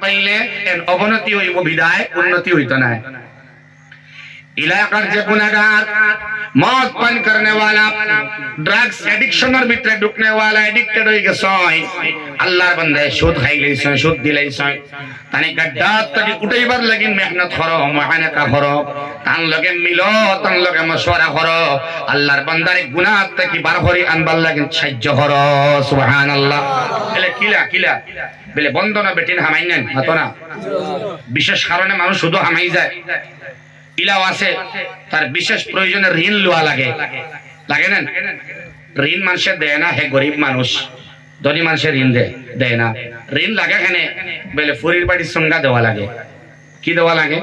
পাইলে এর অবনতি হইব বিদায় উন্নতি হইত না এলাকার যে গুণাগার মদ পান করনে वाला ড্রাগস অ্যাডিকশনের ভিতরে ঢুকনে এডিক্টেড অ্যাডিক্টেড হই গেছ আল্লাহর বান্দা সুদ খাই লইছ সুদ দিলাইছ তানে গাড্ডা তাকে উঠাইবার লাগি মেহনত করো মহানাকা করো তান লগে মিলো তান লগে মশওয়ারা করো আল্লাহর বান্দারে গুনাহ তাকে বার হরি আনবার লাগি সাহায্য করো সুবহানাল্লাহ এলে কিলা কিলা বলে বন্ধনা বেটিন হামাই নেন না বিশেষ কারণে মানুষ শুধু হামাই যায় ইলাও আছে, তার বিশেষ প্রয়োজনে ঋণ লওয়া লাগে। লাগে না ঋণ মানুষের দেয় না, হে গরিব মানুষ। ধনী মানুষের ঋণ দেয় না। ঋণ লাগে এখানে বলে ফুরির বাড়ির সংজ্ঞা দেওয়া লাগে। কি দেওয়া লাগে?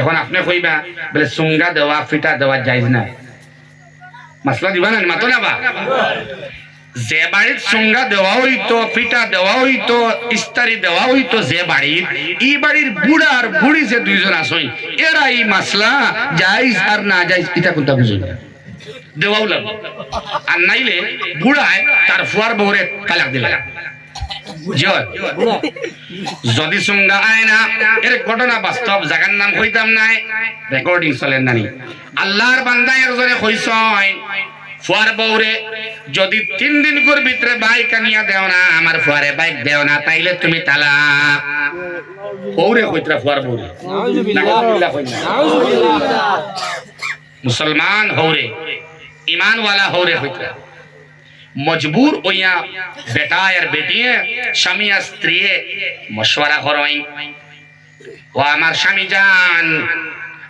এখন আপনি কইবা, বলে সুঙ্গা দেওয়া ফিটা দেওয়া যাইজ না মাসলা দিবা না মাতো না বা যে বাড়ির সংজ্ঞা দেওয়া হইতো, পিঠা দেওয়া হইতো, ইস্তারি দেওয়া হইতো, যে বাড়ির ই বাড়ির বুড়া আর বুড়ি যে দুইজন আসই এরা এই মাসলা যাইজ আর না যাইজ এটা কোনটা বুঝুন দেওয়াও লাগবে আর নাইলে বুড়ায় তার ফুয়ার বউরে তালাক দিলে যদি সুঙ্গা আয় না, এর ঘটনা বাস্তব, জাগার নাম কইতাম নাই রেকর্ডিং চলেন নানি আল্লাহর বান্দা একজনে কইছয় ফুয়ার বউরে, যদি তিন দিন করে ভিতরে বাইক আনিয়া দেও না, আমার ফুয়ারে বাইক দেও না, তাইলে তুমি তালাক। বউরে কইতরা ফুয়ার বউরে। মুসলমান হৌরে ইমান वाला হৌরে কইতরা। মজবুর ওইয়া বেটা আর বেটিয়ে, স্বামী আর স্ত্রী মশওয়ারা করই ও আমার স্বামী জান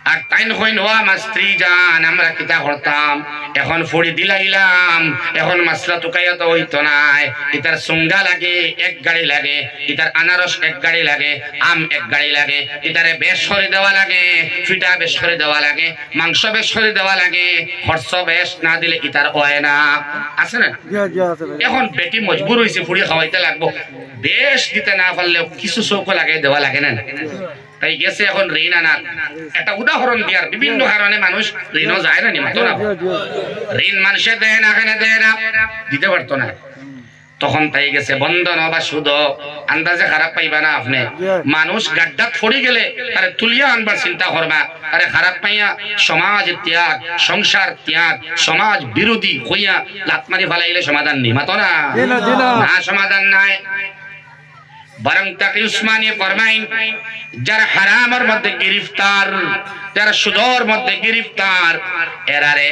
আর তাইন হইন আমার স্ত্রী জান আমরা কিতা করতাম? এখন ফুড়ি দিলাইলাম এখন মাসলা তুকাইয়া তো হইতো নাই। ইতার সুঙ্গা লাগে এক গাড়ি লাগে ইতার আনারস এক গাড়ি লাগে আম এক গাড়ি লাগে ইতারে বেশ করে দেওয়া লাগে ফিটা বেশ করে দেওয়া লাগে মাংস বেশ করে দেওয়া লাগে খরচ বেশ না দিলে ইতার হয় না। আছে না? এখন বেটি মজবুর হয়েছে ফুড়ি খাওয়াইতে লাগবো। বেশ দিতে না পারলেও কিছু চৌক লাগে দেওয়া লাগে না? তাই গেছে এখন ঋণ আনার একটা উদাহরণ দিয়ার বিভিন্ন কারণে মানুষ ঋণও যায় না নিমাতো না ঋণ মানুষে দেয় না কেন দেয় না। দিতে পারতো না। তখন তাই গেছে বন্ধন বা সুদ আন্দাজে খারাপ পাইবা না আপনি। মানুষ গাড্ডাত ফড়ি গেলে তারে তুলিয়া আনবার চিন্তা করবা। আরে খারাপ পাইয়া সমাজ ত্যাগ সংসার ত্যাগ সমাজ বিরোধী হইয়া লাত মারি ফেলাইলে সমাধান নেই। মাতো না। না সমাধান নাই। বরং তাকে উসমানিয়ে ফরমাইন যারা হারামের মধ্যে গ্রেফতার তার সুদর মধ্যে গ্রেফতার এরারে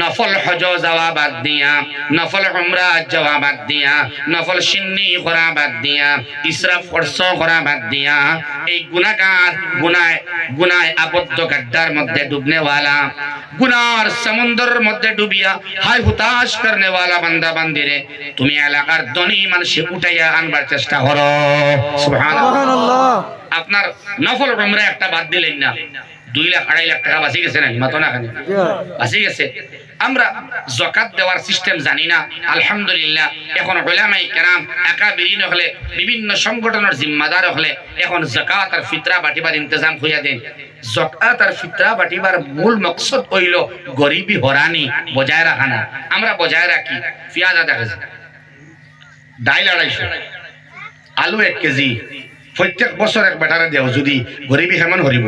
নফল হজ জবাব বাদ দিয়া নফল উমরা জবাব বাদ দিয়া নফল সিন্নি করা বাদ দিয়া ইসরাফ খরচ করা বাদ দিয়া এই গুনাহগার গুনায় গুনায় আবদ্ধ গাড্ডার মধ্যে ডুবনেওয়ালা গুনার সমুদ্রের মধ্যে ডুবিয়া হাই হুতাশ করনেওয়ালা বান্দা বান্দিরে তুমি এলাকার ধনী মানুষে উঠাইয়া আনবার চেষ্টা করো। সুবহানাল্লাহ। আপনার নফল উমরা একটা বাদ দিলেন না। দুই লাখ, আড়াই লাখ টাকা বাঁচি গেছে নাকি? মাতো না খানি। বাঁচি গেছে। আমরা জকাত দেওয়ার সিস্টেম জানি না। আলহামদুলিল্লাহ, এখন ওলামাই কেরাম একা বিলীন হলে, বিভিন্ন সংগঠনের জিম্মাদার হলে, এখন জাকাত আর ফিতরা বাটিবার ইন্তজাম হইয়া দেন। জকাত আর ফিতরা বাটিবার মূল মকসদ হইল গরিবী হরানি বজায় রাখা না। আমরা বজায় রাখি। পেঁয়াজ আধা কেজি। ডাইল আড়াইশো। আলু এক কেজি। প্রত্যেক বছর এক বেটারে দেও যদি গরিবী কেমন হরিব।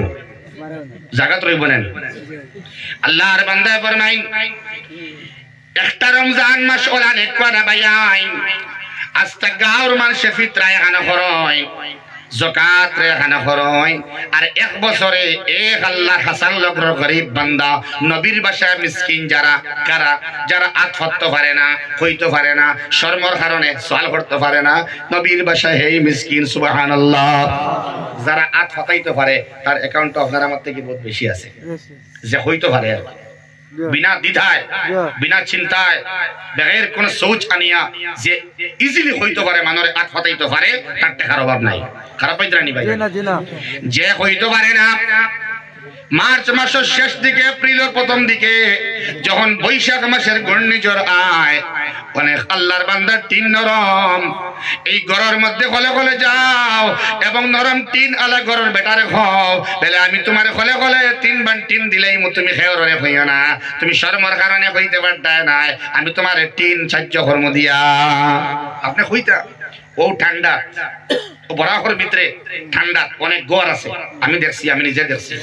জাগাত রইব নেন। আল্লাহর বান্দায় ফরমাইন, একটা রমজান মাস ওলা এক করা বাইয়াই আস্তা গাঁর মানুষে ফিতরা এখানে হরয়। জকাত আর এক বছরে এক আল্লাহ হাসান লগ্র গরিব বান্দা নবীর বাসায় মিসকিন যারা কারা? যারা আত হতে পারে না হইতে পারে না শর্মর কারণে সওয়াল করতে পারে না। নবীর বাসায় হেই মিসকিন সুবহানাল্লাহ। যারা আত হতাইতে পারে তার অ্যাকাউন্ট আপনার আমার থেকে বহুত বেশি আছে। যে হইতে পারে কি। বিনা দ্বিধায় বিনা চিন্তায় বেগের কোন সোচ আনিয়া যে ইজিলি হইতে পারে মানুষের আত হতাইতে পারে তার টাকার অভাব নাই। খারাপ পাইতে রানি ভাই। যে হইতে পারে না মার্চ মাসের শেষ দিকে, এপ্রিলের প্রথম দিকে, যখন বৈশাখ মাসের ঘূর্ণিঝড় আয়, অনেক আল্লাহর বান্দার টিন নরম। এই ঘরের মধ্যে কলে কলে যাও, এবং নরম টিন আলা ঘরের বেটারে খাও বলে আমি তোমার কলে কলে তিন বান টিন দিলেই তুমি খেয়রে হইও না। তুমি শর্মর কারণে হইতে পারতায় নাই। আমি তোমার টিন সাহায্য কর্ম দিয়া। আপনি হইতা ও ঠান্ডা। বরাহর ভিতরে ঠান্ডা অনেক গড় আছে। আমি দেখছি আমি নিজে দেখছি।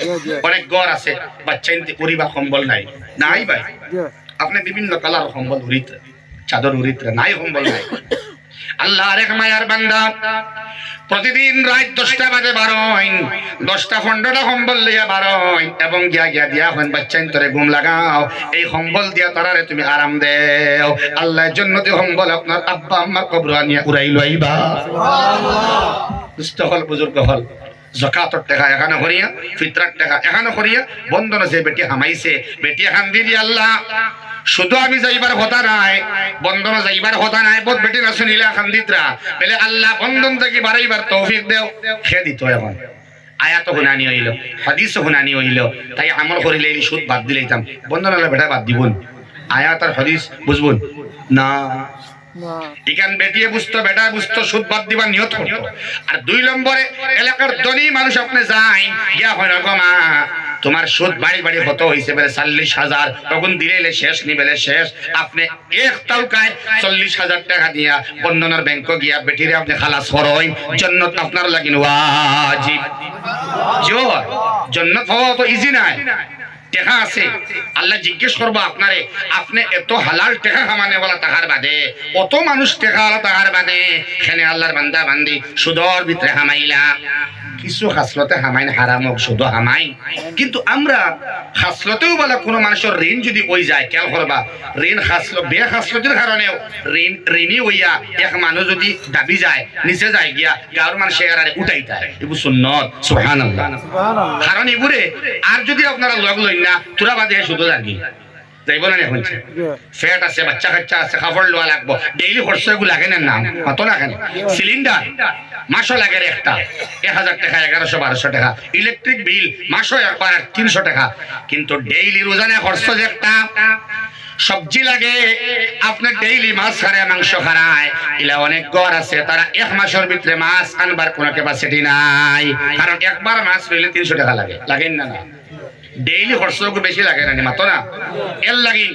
অনেক গড় আছে বাচ্চা ইনতে উড়িবা কম্বল নাই। নাই ভাই। আপনি বিভিন্ন কালার সম্বল উড়িত চাদর উড়িত নাই সম্বল নাই। আল্লাহ রেখ মায়ার বান্দা। প্রতিদিন রাত দশটা বাজে বারোইন। দশটা পনেরোটা কম্বল লিয়া বারোইন। এবং গিয়া গিয়া দিয়া হন বাচ্চাইন তোরে ঘুম লাগাও। এই কম্বল দিয়া তারারে তুমি আরাম দেও। আল্লাহর জন্য তুই কম্বল আপনার আব্বা, আম্মার কবর আনিয়া উড়াই লইবা। দুষ্ট হল, বুজুর্গ হল। জকাতর টাকা এখানে করিয়া, ফিতরার টাকা এখানে করিয়া বন্ধন আছে বেটি হামাইছে, বেটি এখান দিয়ে আল্লাহ। শুধু আমি যাইবার কথা নাই, বন্ধন যাইবার কথা নাই বহুত বেটি না শুনিলে খান্দিতরা দিতরা। বলে আল্লাহ বন্ধন থেকে বাড়াইবার তৌফিক দেও। সে দিত এখন আয়াত শুনানি হইল, হাদিস শুনানি হইল। তাই আমল করিলে এই সুদ বাদ দিলে দিলেইতাম বন্ধন হলে বেটা বাদ দিবন। আয়াত আর হাদিস বুঝবুন? না। ইখান বেটিয়ে বুঝতো বেটা বুঝতো, সুদ বাদ দিবার নিয়ত করতো। আর দুই নম্বরে, এলাকার ধনী মানুষ আপনি যাই গিয়া হয় রকম তোমার সুদ বাড়ি বাড়ি হতো হয়েছে বেলে চল্লিশ হাজার। তখন দিলে শেষ নি বেলে শেষ। আপনি এক তাউকায় চল্লিশ হাজার টাকা দিয়া বন্ধনের ব্যাংক গিয়া বেটিরে আপনি খালাস করইন জন্নত আপনার লাগিন ওয়াজিব। জোর। হওয়া তো ইজি নাই। টেকা আছে। আল্লাহ জিজ্ঞেস করব আপনারে, আপনি এত হালাল টেকা খামানে বলা তাহার বাদে? অত মানুষ টেকা তাহার বাদে? সেনে আল্লাহর বান্দা, বান্দি, সুদর ভিতরে হামাইলা। কিছু হাসলতে হামাইন হারাম হোক শুধু হামাই কিন্তু আমরা হাসলতেও বলা কোনো মানুষের ঋণ যদি ওই যায় খেয়াল করবা? ঋণ হাসল বে হাসলতির কারণেও ঋণ ঋণই হইয়া এক মানুষ যদি দাবি যায় নিচে যায় গিয়া গাঁর মানুষ এরারে উঠাই যায় এগুলো সুন্নত সুহান কারণ এগুরে আর যদি আপনারা লগ লইন না তোরা বাদে শুধু লাগি যাইব না এখন ফ্যাট আছে বাচ্চা কাচ্চা আছে লোয়া লাগবো। ডেইলি খরচ এগুলো লাগে না নাম? কত লাগে সিলিন্ডার মাসও লাগে একটা। এক হাজার টাকা এগারোশো বারোশো টাকা। ইলেকট্রিক বিল মাসও একবার তিনশো টাকা। কিন্তু ডেইলি রোজানে খরচ যে একটা। সবজি লাগে আপনার ডেইলি মাছ খারায় মাংস খারায় ইলা অনেক গড় আছে তারা এক মাসের ভিতরে মাছ আনবার কোনো ক্যাপাসিটি নাই। কারণ একবার মাছ রইলে তিনশো টাকা লাগে। লাগেন না না? ডেইলি খরচকো বেশি লাগে না মাতো না? এর লাগি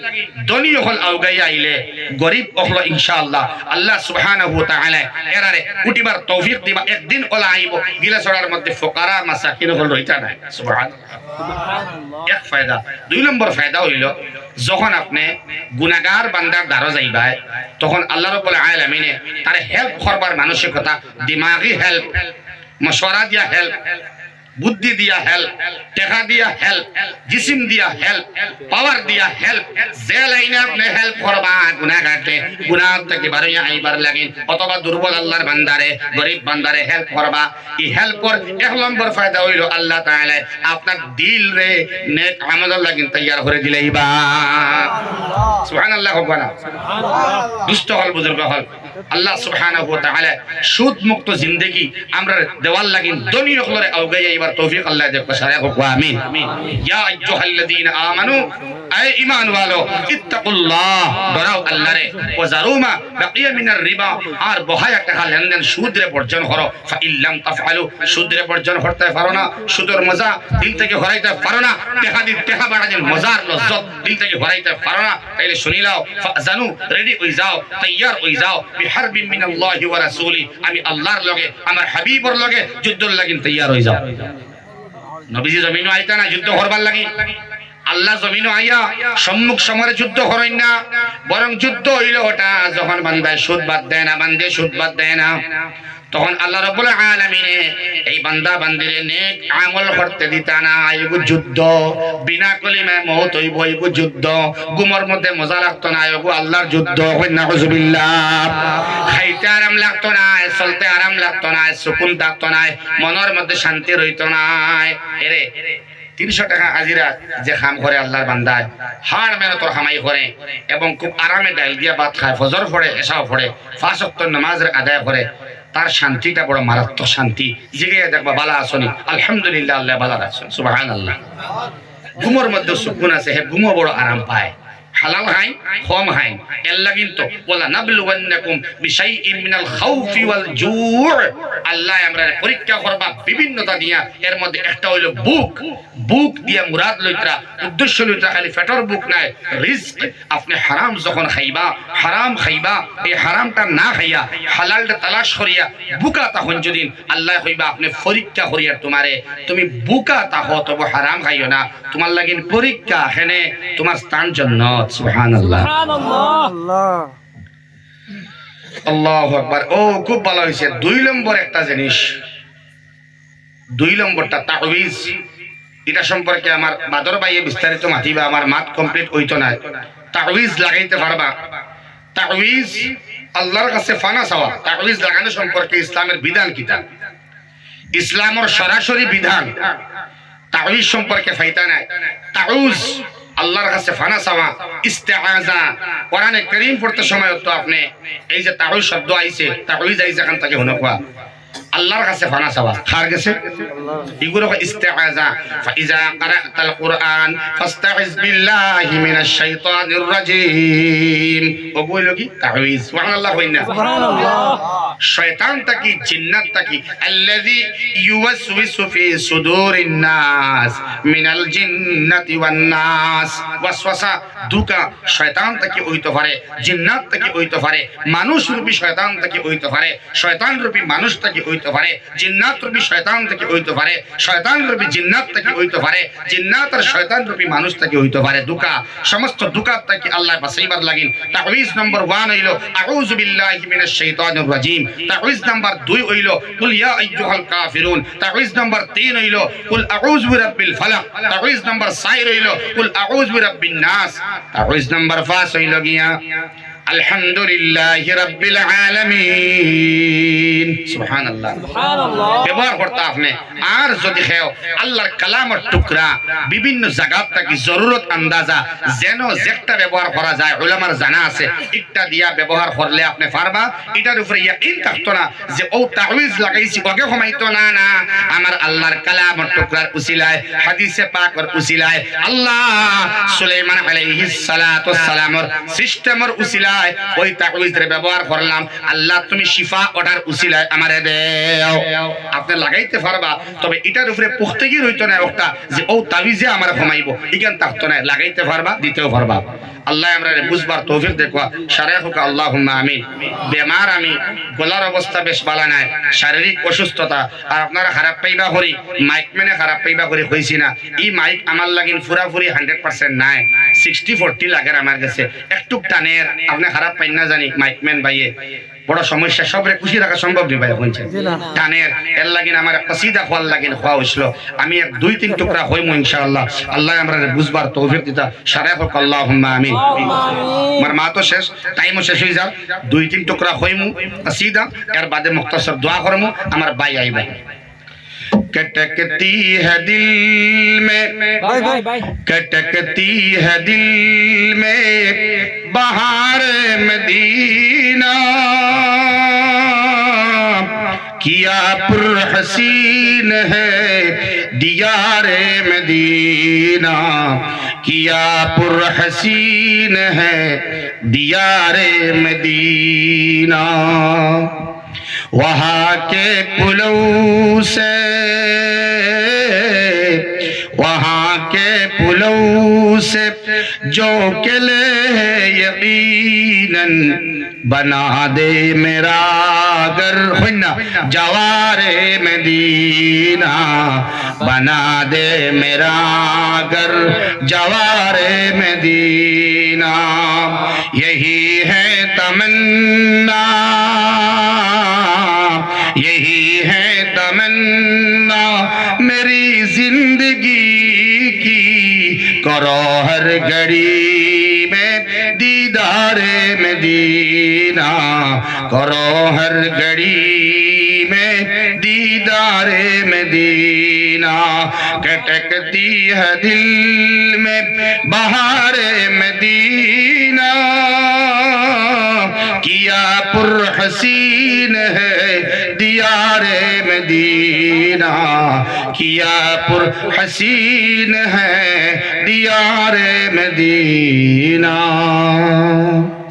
ধনী হল আউগাই আইলে গরিব অহল ইনশাআল্লাহ। আল্লাহ সুবহানাহু তাআলা এরারে উঠিবার তৌফিক দিবা, একদিন ওলা আইব গিলা ছড়ার মধ্যে ফকরা মাসাকিন হল রইতা নাই। সুবহানাল্লাহ। এক ফায়দা দুই নম্বর ফায়দা হইল, যখন আপনি গুনাগার বান্দার দ্বারা যাইবাই, তখন আল্লাহ রব্বুল আলামিনে তারে হেল্প করবার মানসিকতা, দিমাগি হেল্প মশওয়ারা দিয়া হেল্প বুদ্ধি দিয়া হেল্প টেকা দিয়া হেল্প জিসিম দিয়া হেল্প পাওয়ার দিয়া হেল্প যে লাইনে আপনি হেল্প করবা, গুনাহ কাটে গুনাহ থেকে বারোই আইবার লাগিন অথবা দুর্বল আল্লাহর বান্দারে, গরিব বান্দারে হেল্প করবা। এই হেল্পর এক নম্বর ফায়দা হইল আল্লাহ তাআলা আপনার দিল রে নেক আমাদের লাগিন তৈয়ার করে দিলেইবা সুবহানাল্লাহ হবানা দুষ্ট হল, বুজুর্গ হল। আল্লাহ সুবহানাহু ওয়া তাআলা সুদ মুক্ত জিন্দেগি আমরা দেওয়াল লাগিন ধনী হলরে আউগাই আইবার তৌফিক আল্লাহ দে হোক আমিন। ইয়া আইয়ুহাল্লাযীনা আমানু আই ঈমান ওয়ালো, ইত্তাকুল্লাহ। ডরাও আল্লাহরে। ওয়া বাকিয়া মিনার রিবা, আর বহায়া টাকা লেনদেন সুদরে বর্জন করো। ফা ইল্লাম তাফআলু, সুদরে বর্জন করতে পারো না, সুদের মজা দিল থেকে হরাইতে পারো না টাকা দি টাকা বাড়া দিন মজার লজ্জত দিল থেকে হরাইতে পারো না। তাইলে শুনি লাও, ফাজানু, রেডি হই যাও, তৈয়ার হই যাও মিনাল্লাহি ওয়া রাসূলি। আমি আল্লাহর লগে, আমার হাবিবর লগে যুদ্ধর লাগিন তৈয়ার হই যাও। নবীজি জমিনও আইতা না, যুদ্ধ করবার লাগি। আল্লাহ জমিনও আইয়া, সম্মুখ সমরে যুদ্ধ করেন না। বরং যুদ্ধ হইল ওটা যখন বান্দায় সুদ বাদ দেয় না বান্দে সুদ বাদ দেয় না। তখন আল্লাহ রব্বুল আলামিনে এই বান্দা বান্দিরে নেক আমল করতে দিতা না, এগু যুদ্ধ, বিনা কলিমায় মহত হইব, এগু যুদ্ধ, গুমর মধ্যে মজা লাগতো না, এগু আল্লাহর যুদ্ধ খাইতে আরাম লাগতো না চলতে আরাম লাগতো না সুকুন থাকতো না মনের মধ্যে শান্তি রইতো না এরে তিনশো টাকা হাজিরা যে খাম করে আল্লাহর বান্দায় হাড় মেহনতর খামাই করে, এবং খুব আরামে ডাইল দিয়া ভাত খায়, ফজর পড়ে এসাও পাঁচ অক্টর নামাজের আদায় করে তার শান্তিটা বড় মারাত্মক শান্তি। জিগে দেখবা বালা আসনি। আলহামদুলিল্লাহ, আল্লাহ বালা আসন। সুবাহান আল্লাহ ঘুমোর মধ্যে সুকুন আছে, হে, ঘুমো বড় আরাম পায়। হালাল খাই কম খাই এর লাগিন তো ওলা নাবলুওয়ান্নাকুম বিশাইইন মিনাল খাউফি ওয়াল জু' আল্লাহ আমরা পরীক্ষা করবা বিভিন্নতা দিয়া, এর মধ্যে একটা হইল বুক। বুক দিয়া মুরাদ লইত্রা, উদ্দেশ্য লইত্রা খালি পেটর বুক নাই রিস্ক আপনি হারাম যখন খাইবা, হারাম খাইবা, এই হারামটা না খাইয়া, হালালটা তালাশ করিয়া বুকা তখন যদি আল্লাহ কইবা, আপনি পরীক্ষা করিয়া তোমারে, তুমি বুকা তাহ, তবু হারাম খাইও না। তোমার লাগিন পরীক্ষা হেনে তোমার স্থান জন্য সুবহানাল্লাহ। আল্লাহ আল্লাহু আকবার। ও খুব ভালো হয়েছে। দুই নম্বর একটা জিনিস। দুই নম্বরটা তাহবিজ এটা সম্পর্কে আমার বাদর ভাইয়ে বিস্তারিত মাতিবা আমার মাত কমপ্লিট হইতো না। তাহবিজ লাগাইতে পারবা। তাহবিজ আল্লাহর কাছে ফানা চাওয়া। তাহবিজ লাগানো সম্পর্কে ইসলামের বিধান কিতা? ইসলামের সরাসরি বিধান। তাহবিজ সম্পর্কে ফাইতা নাই। তাউজ আল্লাহর কাছে ফানা চাওয়া, ইস্তেআজা। কোরআনে করিম পড়তে সময় তো আপনি। এই যে তাহুই শব্দ আইছে, তাহলে যাইছে এখান থেকে হনকুয়া। আল্লাহর কাছে ফানা চাওয়া। খার গেছে? এগুলো ইস্তেআজা ফাইজা কারাতাল কুরআন ফাস্তাইজ বিল্লাহি মিনাশ শাইতানির রাজিম। ওগুলো কি? তাহুইজ। সুবহানাল্লাহ কইনা শয়তান তাকি জিন্নাত তাকি আল্লাযী ইউওয়াসওয়িসু ফি সুদুরিন নাস মিনাল জিন্নাতি ওয়ান নাস। ওয়াসওয়াসা দুকা শয়তান তাকি হইতে পারে? জিন্নাত তাকি হইতে পারে? মানুষ রূপী শয়তান তাকি হইতে পারে? শয়তান রূপী মানুষ তাকি হইতে পারে, জিন্নাত রূপী শয়তান তাকি হইতে পারে, শয়তান রূপী জিন্নাত তাকি হইতে পারে, জিন্নাত আর শয়তান রূপী মানুষ তাকি হইতে পারে দুকা, সমস্ত দুকাত তাকি আল্লাহ বাঁচাইবার লাগিন। তাহবিজ নম্বর 1 হইল, আউযু বিল্লাহি মিনাশ শাইতানির রাজিম। তাহবিজ নাম্বার 2 হইল, কুল ইয়া আইয়ুহাল কাফিরুন। তাহবিজ নাম্বার 3 হইল, কুল আউযু বিরাব্বিল ফালাক। তাহবিজ নাম্বার 4 হইল, কুল আউযু বিরাব্বিন নাস। তাহবিজ নাম্বার 5 হইল গিয়া আলহামদুলিল্লাহি রাব্বিল আলামিন। সুবহানাল্লাহ। ব্যবহার করতে আপনি আর যদি খেও আল্লাহর কালামের টুকরা বিভিন্ন জায়গাত থাকি জরুরত আন্দাজা যেন যেটা ব্যবহার করা যায় ওলামার জানা আছে একটা দিয়া ব্যবহার করলে আপনি পারবা। এটার উপরে ইয়াকিন থাকতো না যে ও তাহবিজ লাগাইছি ওকে ঘুমাইতো না না। আমার আল্লাহর কালামের টুকরার উসিলায় হাদিসে পাকের উসিলায় আল্লাহ সুলাইমান আলাইহিস সালাতু সালামর সিস্টেমের উসিলায় ওই তাহবিজের ব্যবহার করলাম। আল্লাহ, তুমি শিফা উসিলায় আমারে দেও। আপনি লাগাইতে পারবা, তবে এটার উপরে রইতো না একটা যে, ও তাবিজে আমার না লাগাইতে পারবা, দিতেও পারবা। আল্লাহ আমরা বুঝবার তৌফিক সারে হোক আল্লাহ আমিন। বেমার আমি, গলার অবস্থা বেশ ভালো নাই, শারীরিক অসুস্থতা। আর আপনারা খারাপ পাইবা করি মাইক মেনে খারাপ পাইবা করি হয়েছি না। এই মাইক আমার লাগিন ফুরাফুরি হান্ড্রেড পার্সেন্ট নাই, সিক্সটি ফোরটি লাগে আমার কাছে। একটু টানের আপনি খারাপ পাইন না জানি মাইক মেন ভাইয়ে বড় সমস্যা সবরে খুশি রাখা সম্ভব নেই ভাই এখন জি না। টানের এর লাগিন আমার একটা সিধা খোয়ার লাগিন খোয়া হয়েছিল আমি এক দুই তিন টুকরা হইমু ইনশাআল্লাহ আল্লাহ আমরা বুঝবার তৌফিক দিতা সারা হোক আল্লাহ আমিন আমার মা তো শেষ টাইমও শেষ হয়ে যাও দুই তিন টুকরা হইমু সিধা এর বাদে মুক্তাসর দোয়া করমু আমার ভাই আইবা कटकती है दिल में ভাই ভাই कटकती है दिल में बहार کیا پر حسین ہے دیار مدینہ کیا پر حسین ہے دیار مدینہ وہاں کے پلو سے وہاں کے پلو سے جو کے لے یقیناً بنا دے میرا گر ہنا جوار مدینہ بنا دے میرا گر جوار مدینہ، یہی ہے تمنہ کرو ہر گھڑی میں، دیدار مدینہ۔ کرو ہر گھڑی میں، دیدار مدینہ۔ کٹکتی ہے دل میں بہار مدینہ۔ کیا پر حسین ہے دیار مدینہ۔ کیا پر حسین ہے দিয়ারে মদিনা।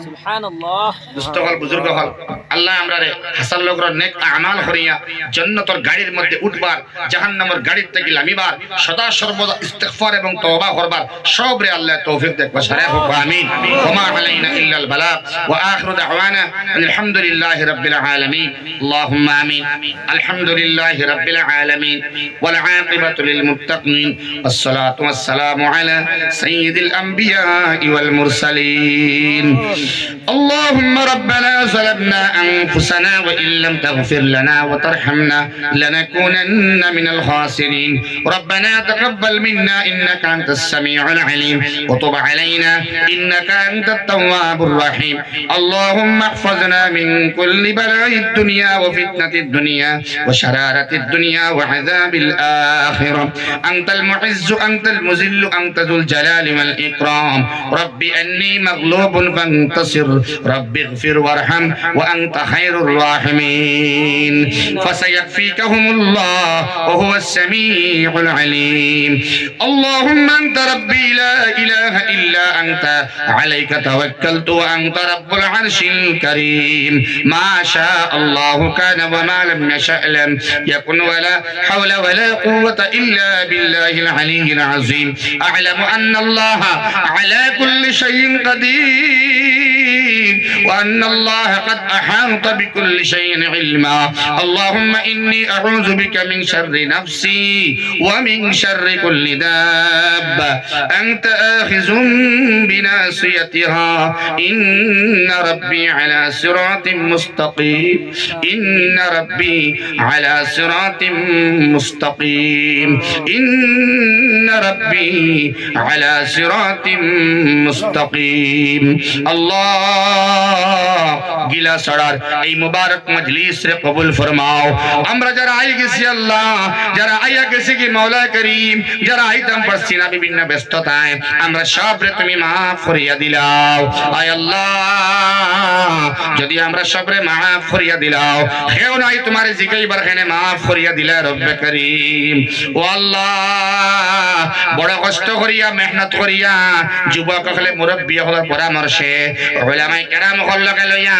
সুবহানাল্লাহ। দুষ্ট হল বুজুর্গ হল। আল্লাহ আমরা রে হাসান লোকর নেক আমাল করিয়া জন্নতর গাড়ির মধ্যে উঠবার জাহান্নামের গাড়ির থেকে লামিবার সদা সর্বদা ইস্তিগফার এবং তওবা করবার সব রে আল্লাহ তৌফিক দেখ সারা হোক আমিন ওমা আলাইনা ইল্লাল বালাগ ওয়া আখিরু দাওয়ানা আলহামদুলিল্লাহি রাব্বিল আলামিন اللهم آمين الحمد لله رب العالمين والعاقبة للمتقين والصلاة والسلام على سيد الأنبياء والمرسلين اللهم ربنا ظلمنا أنفسنا وإن لم تغفر لنا وترحمنا لنكونن من الخاسرين. ربنا تقبل منا إنك أنت السميع العليم. وتب علينا إنك أنت التواب الرحيم. اللهم احفظنا من كل بلاء الدنيا وفتنة الدنيا وشرارة الدنيا وعذاب الآخرة. أنت المعز أنت المذل أنت ذو الجلال والإكرام. رب أني مغلوب فانتصر. رب اغفر وارحم وأنت خير الراحمين. فسيكفيكهم الله وهو السميع العليم. اللهم أنت ربي لا إله إلا أنت. عليك توكلت وأنت رب العرش الكريم. ما شاء الله كان وما لم يشأ لم يكن ولا حول ولا قوة إلا بالله العلي العظيم. أعلم أن الله على كل شيء قدير. وأن الله قد أحاط بكل شيء علما. اللهم إني أعوذ بك من شر نفسي ومن شر كل دابة أنت آخذ بناصيتها. إن ربي على صراط مستقيم. إن ربي على صراط مستقيم. إن ربي على صراط مستقيم. الله গিলা এই মুবারক মজলিস রে কবুল ফরমাও। আমরা যারা আই গেছি আল্লাহ, যারা আইয়া গেছি কি মাওলা করিম, যারা আইতাম পারছি না বিভিন্ন ব্যস্ততায়, আমরা সব রে তুমি মাফ করিয়া দিলাও। আয় আল্লাহ, যদি আমরা সবরে মাফ করিয়া দিলাও। হেও নাই তোমার জিকাইবার খানে মাফ করিয়া দিলা রব্বে করিম। ও আল্লাহ, বড় কষ্ট করিয়া, মেহনত করিয়া, যুবক হলে মুরব্বী হলের পরামর্শে ওলামাই কেরাম হল লগে লইয়া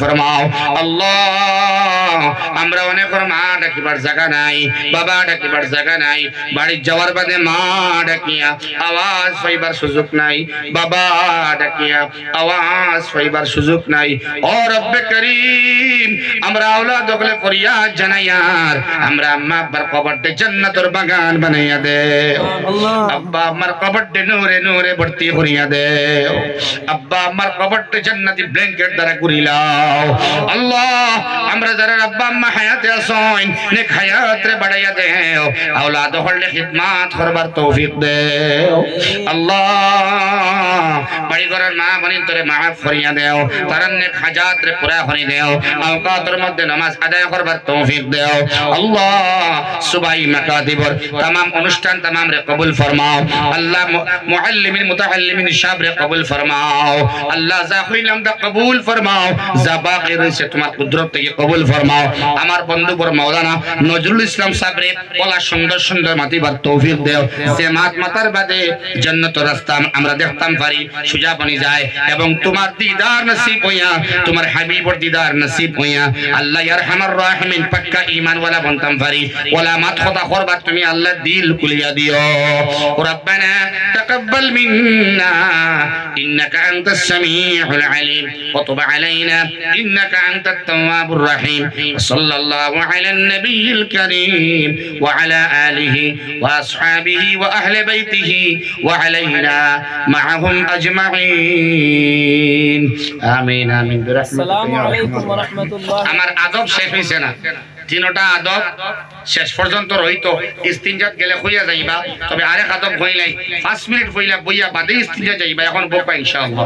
ফরমাও। আল্লাহ আমরা অনেক মা ডাকিবার জায়গা নাই বাবা ডাকিবার জায়গা নাই বাড়ি যাওয়ার বাদে মা ডাকিয়া আওয়াজ পাইবার সুযোগ নাই বাবা ডাকিয়া আওয়াজ পাইবার সুযোগ নাই। ও রব্বে করিম আমরা আওলাদ হলে ফরিয়াদ জানাইয়ার আমরা আম্মা আব্বার কবরতে জান্নাতের বাগান বানাইয়া দে আব্বা আমার কবরতে নূরে নূরে ভর্তি করিয়া দে আব্বা আমার কবরতে জান্নাতি ব্ল্যাঙ্কেট দ্বারা করিলাও আল্লাহ আমরা যারা আব্বা আম্মা হায়াতে আসইন নেক হায়াত রে বাড়াইয়া দে আওলাদ হলে খিদমত করবার তৌফিক দে আল্লাহ বাড়ি ঘরের মা বনি তোরে মাফ করিয়া দেও তার নেক হাজাত রে পুরা করি দেও আওকাতের মধ্যে নামাজ আদায় করবার তৌফিক দেও আল্লাহ সুবাই মাকাদিবর तमाम অনুষ্ঠান तमाम রে কবুল ফরমাও আল্লাহ মু- মুআল্লিমিন মুতাআল্লিমিন সব রে কবুল ফরমাও আল্লাহ যা হইলাম দা কবুল ফরমাও যা যা বাকি রয়েছে তোমার কুদরত থেকে কবুল ফরমাও। আমার বন্ধু বর মাওলানা নজরুল ইসলাম সাবরে বলা সুন্দর সুন্দর মাতিবার তৌফিক দেও। যে মাত মাতার বাদে জন্নত রাস্তা আমরা দেখতাম পারি, সুজা বনি যায়। এবং তোমার দিদার নসিব হইয়া, তোমার হাবিবর দিদার নসিব হইয়া, আল্লাহ ইয়ারহামার রাহিমিন, পাক্কা ঈমানওয়ালা বনতাম পারি। ওয়ালা মাত কথা করবা তুমি আল্লাহ দিল কুলিয়া দিও। রব্বানা তাকাব্বাল মিন্না, ইন্নাকা আনতাস সামিউল আলিম, ওয়া তুব আলাইনা। إنك أنت التواب الرحيم صلى الله على النبي الكريم وعلى آله وأصحابه وأهل بيته وعلينا معهم أجمعين آمين آمين برحمتك আসসালামু يا أرحم আলাইকুম الراحمين। রহমতুল্লাহ আমার আদব শেষ হয়েছে না তিনোটা আদব শেষ পর্যন্ত রইতো ইস্তিনজাত গেলে হইয়া যাইবা তবে আরেক আদব হইলাই পাঁচ মিনিট হইলা বইয়া বাদে ইস্তিনজাত যাইবা এখন বোকা ইনশাআল্লাহ